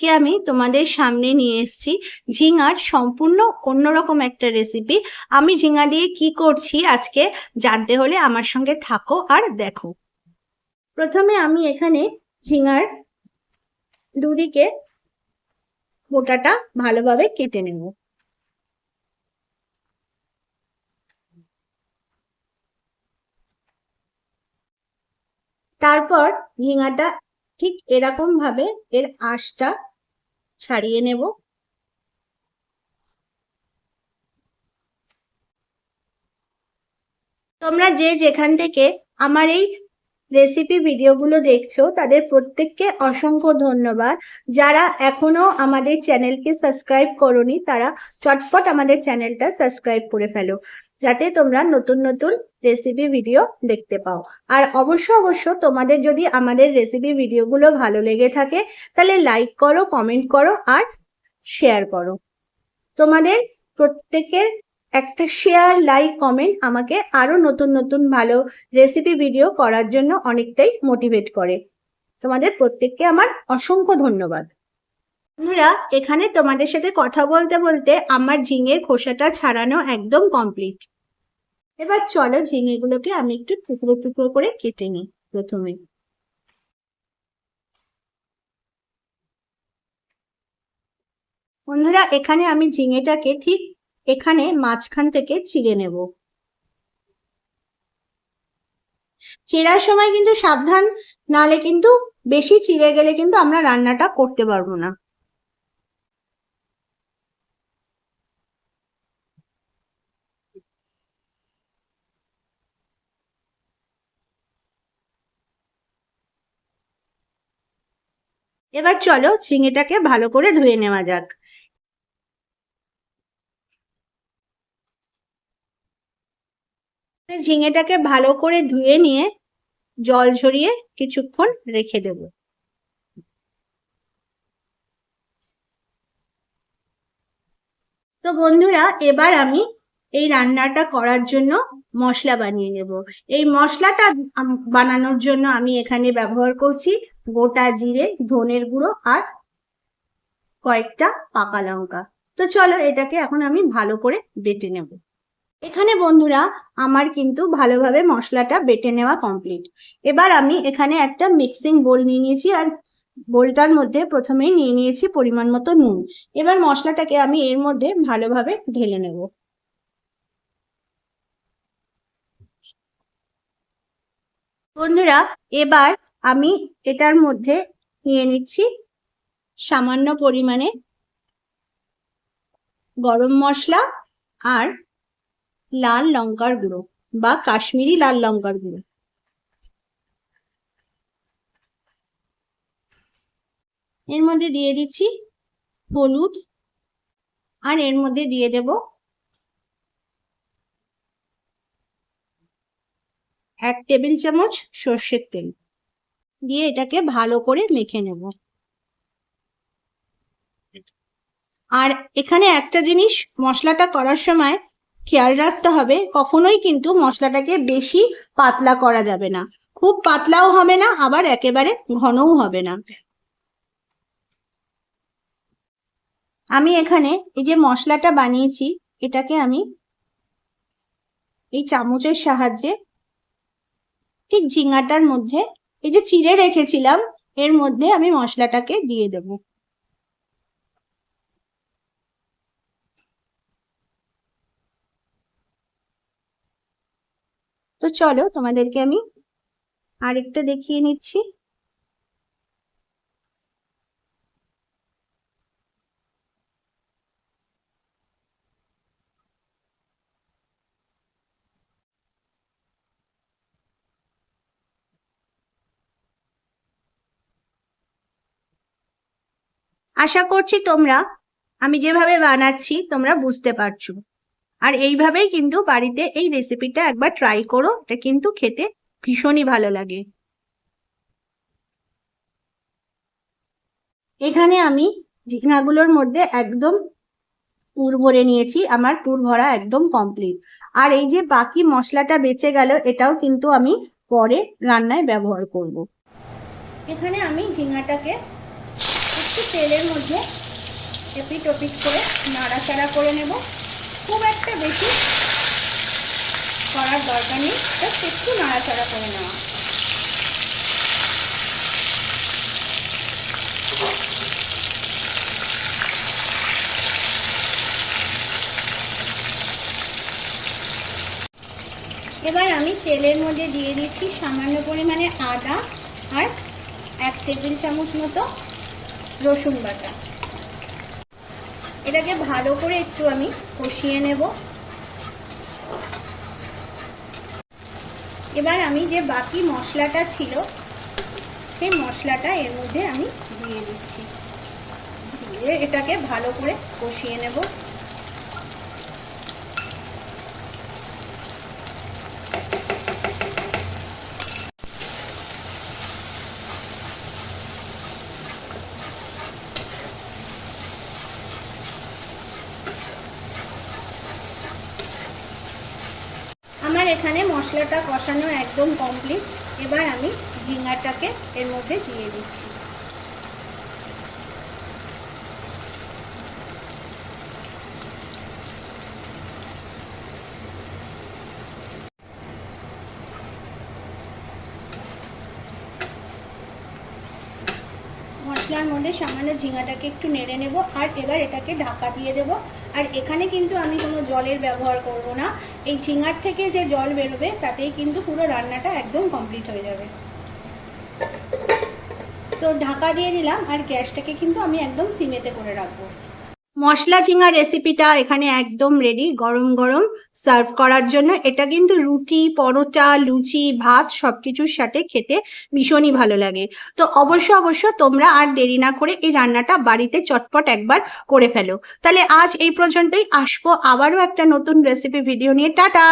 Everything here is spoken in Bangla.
আজকে আমি তোমাদের সামনে নিয়ে এসেছি ঝিঙার সম্পূর্ণ অন্যরকম একটা রেসিপি আমি ঝিঙা দিয়ে কি করছি আজকে জানতে হলে আমার সঙ্গে থাকো আর দেখো। প্রথমে আমি এখানে ঝিঙার দুদিকে গোটাটা ভালোভাবে কেটে নেব। তারপর ঝিঙাটা ঠিক এরকম ভাবে এর আঁশটা ছাড়িয়ে নেব। তোমরা যে যেখান থেকে আমার এই রেসিপি ভিডিওগুলো দেখছ, তাদের প্রত্যেককে অসংখ্য ধন্যবাদ। যারা এখনও আমাদের চ্যানেলকে সাবস্ক্রাইব করনি, তারা চটপট আমাদের চ্যানেলটা সাবস্ক্রাইব করে ফেলো। যাতে তোমরা নতুন নতুন রেসিপি ভিডিও দেখতে পাও। আর অবশ্য অবশ্য তোমাদের যদি আমাদের রেসিপি ভিডিওগুলো ভালো লেগে থাকে, তাহলে লাইক করো কমেন্ট করো আর শেয়ার করো। তোমাদের প্রত্যেকের একটা শেয়ার লাইক কমেন্ট আমাকে আরও নতুন নতুন ভালো রেসিপি ভিডিও করার জন্য অনেকটাই মোটিভেট করে। তোমাদের প্রত্যেককে আমার অসংখ্য ধন্যবাদ। বন্ধুরা, এখানে তোমাদের সাথে কথা বলতে বলতে আমার ঝিঙের খোসাটা ছাড়ানো একদম কমপ্লিট এবার চলো ঝিঙেগুলোকে আমি একটু টুকরো টুকরো করে কেটে নিই প্রথমে। বন্ধুরা, এখানে আমি ঝিঙেটাকে ঠিক এখানে মাঝখান থেকে চিড়ে নেব। চেরার সময় কিন্তু সাবধান, নালে কিন্তু বেশি চিড়ে গেলে কিন্তু আমরা রান্নাটা করতে পারব না। এবার চলো ঝিঙেটাকে ভালো করে ধুয়ে নেওয়া যাক। ঝিঙেটাকে ভালো করে ধুয়ে নিয়ে জল ঝরিয়ে কিছুক্ষণ রেখে দেব। তো বন্ধুরা, এবার আমি এই রান্নাটা করার জন্য মশলা বানিয়ে নেব। এই মশলাটা বানানোর জন্য আমি এখানে ব্যবহার করছি গোটা জিরে, ধনের গুঁড়ো আর কয়েকটা পাকা লঙ্কা। তো চলো এটাকে এখন আমি ভালো করে বেটে নেব। এখানে বন্ধুরা, আমার কিন্তু ভালোভাবে মশলাটা বেটে নেওয়া কমপ্লিট এবার আমি এখানে একটা মিক্সিং বোল নিয়ে নিয়েছি আর বোলটার মধ্যে প্রথমেই নিয়ে নিয়েছি পরিমাণ মতো নুন। এবার মশলাটাকে আমি এর মধ্যে ভালোভাবে ঢেলে নেব। বন্ধুরা, এবার আমি এটার মধ্যে নিয়ে নিচ্ছি সামান্য পরিমাণে গরম মশলা আর লাল লঙ্কার গুঁড়ো বা কাশ্মীরি লাল লঙ্কার গুঁড়ো। এর মধ্যে দিয়ে দিচ্ছি হলুদ আর এর মধ্যে দিয়ে দেব এক টেবিল চামচ সর্ষের তেল। দিয়ে এটাকে ভালো করে মেখে নেব। আর এখানে একটা জিনিস, মশলাটা করার সময় খেয়াল রাখতে হবে, কখনোই কিন্তু মশলাটাকে বেশি পাতলা করা যাবে না। খুব পাতলাও হবে না, আবার একেবারে ঘনও হবে না। আমি এখানে এই যে মশলাটা বানিয়েছি, এটাকে আমি এই চামচের সাহায্যে ঠিক ঝিঙাটার মধ্যে এই যে চিড়ে রেখেছিলাম, এর মধ্যে আমি মশলাটাকে দিয়ে দেব। তো চলো তোমাদেরকে আমি আরেকটা দেখিয়ে নিচ্ছি। আশা করছি তোমরা, আমি যেভাবে বানাচ্ছি, তোমরা বুঝতে পারছ। আর এইভাবেই কিন্তু বাড়িতে এই রেসিপিটা একবার ট্রাই করো, এটা কিন্তু খেতে ভীষণই ভালো লাগে। এখানে আমি ঝিঙাগুলোর মধ্যে একদম পুর ভরে নিয়েছি, আমার পুর ভরা একদম কমপ্লিট আর এই যে বাকি মশলাটা বেঁচে গেল, এটাও কিন্তু আমি পরে রান্নায় ব্যবহার করব। এখানে আমি ঝিঙাটাকে একটু তেলের মধ্যে এপিট ওপিট করে নাড়াচাড়া করে নেব। খুব একটা বেশি করার দরকার নেই জাস্ট একটু নাড়াচাড়া করে নেওয়া। এবার আমি তেলের মধ্যে দিয়ে দিচ্ছি সামান্য পরিমাণে আদা আর এক টেবিল চামচ মতো রসুন বাটা। এটাকে ভালো করে একটু আমি কষিয়ে নেব। এবার আমি যে বাকি মশলাটা ছিল, সেই মশলাটা এর মধ্যে আমি দিয়ে দিচ্ছি। দিয়ে এটাকে ভালো করে কষিয়ে নেব। এখানে মশলাটা কষানো একদম কমপ্লিট এবার আমি ঝিঙ্গাটাকে এর মধ্যে দিয়ে দিচ্ছি। মশলার মধ্যে সামান্য ঝিঙাটাকে একটু নেড়ে নেব, আর এবার এটাকে ঢাকা দিয়ে দেব। আর এখানে কিন্তু আমি কোনো জলের ব্যবহার করব না। এই চিঙার থেকে যে জল বেরোবে, তাতেই কিন্তু পুরো রান্নাটা একদম কমপ্লিট হয়ে যাবে। তো ঢাকা দিয়ে দিলাম আর গ্যাসটাকে কিন্তু আমি একদম সিমেতে করে রাখব। মশলা ঝিঙা রেসিপিটা এখানে একদম রেডি গরম গরম সার্ভ করার জন্য। এটা কিন্তু রুটি, পরোটা, লুচি, ভাত সব কিছুর সাথে খেতে ভীষণই ভালো লাগে। তো অবশ্য অবশ্য তোমরা আর দেরি না করে এই রান্নাটা বাড়িতে চটপট একবার করে ফেলো। তাহলে আজ এই পর্যন্তই। আসব আবারও একটা নতুন রেসিপি ভিডিও নিয়ে। টাটা!